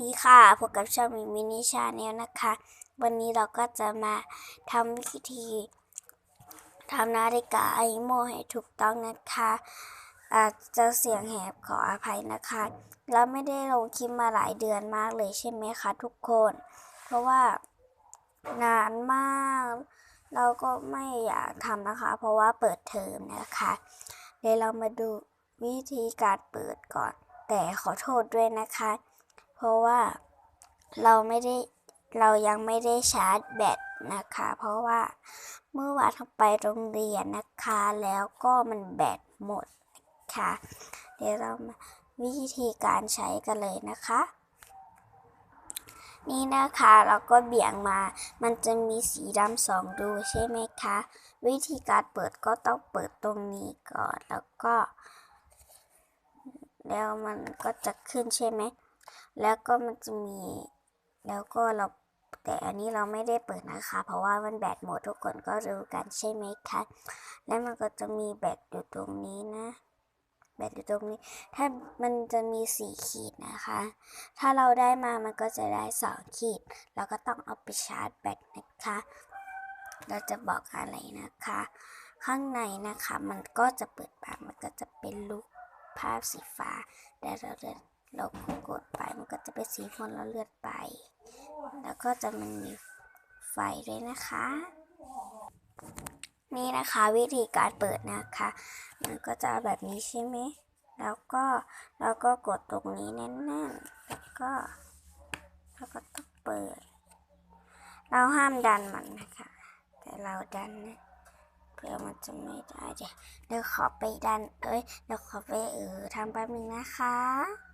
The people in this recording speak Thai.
ดีค่ะพบกับช่องมินิชาแนลนะคะ วันนี้เราก็จะมาทำวิธีทำนาฬิกาไอโมให้ถูกต้องนะคะ อาจจะเสียงแหบขออภัยนะคะเราไม่ได้ลงคลิปมาหลายเดือนมากเลยใช่ไหมคะทุกคน เพราะว่านานมาก เราก็ไม่อยากทำนะคะ เพราะว่าเปิดเทอมนะคะเดี๋ยวเรามาดูวิธีการเปิดก่อน แต่ขอโทษด้วยนะคะ เพราะว่าเราไม่ได้เรายังไม่ได้ชาร์จแบตนะคะ เพราะว่าเมื่อวานเราไปโรงเรียนนะคะ แล้วก็มันแบตหมดนะคะเดี๋ยวเรามาวิธีการใช้กันเลยนะคะ นี่นะคะเราก็เบี่ยงมา มันจะมีสีดำสองรูใช่ไหมคะ วิธีการเปิดก็ต้องเปิดตรงนี้ก่อนแล้วก็ แล้วมันก็จะขึ้นใช่ไหม แล้วก็มันจะมี แล้วก็เราแต่อันนี้เราไม่ได้เปิดนะคะ เพราะว่ามันแบตหมดทุกคนก็รู้กันใช่ไหมคะ แล้วมันก็จะมีแบตอยู่ตรงนี้นะ แบตอยู่ตรงนี้ ถ้ามันจะมีสี่ขีดนะคะ ถ้าเราได้มามันก็จะได้สองขีด เราก็ต้องเอาไปชาร์จแบตนะคะ เราจะบอกอะไรนะคะ ข้างในนะคะมันก็จะเปิดปากมันก็จะเป็นรูปภาพสีฟ้าแต่เราเลือนเรากด มันก็จะเป็นสีม่วงแล้วเลือดไป แล้วก็จะมันมีไฟด้วยนะคะ นี่นะคะวิธีการเปิดนะคะ มันก็จะแบบนี้ใช่ไหมแล้วก็แล้วก็กดตรงนี้แน่นๆแล้วก็แล้วก็ต้องเปิด เราห้ามดันมันนะคะ แต่เราดันนะเพื่อมันจะไม่ได้เดี๋ยวเดี๋ยวขอไปดัน เอ้ยเดี๋ยวขอไปเออทำแป๊บนึงนะคะ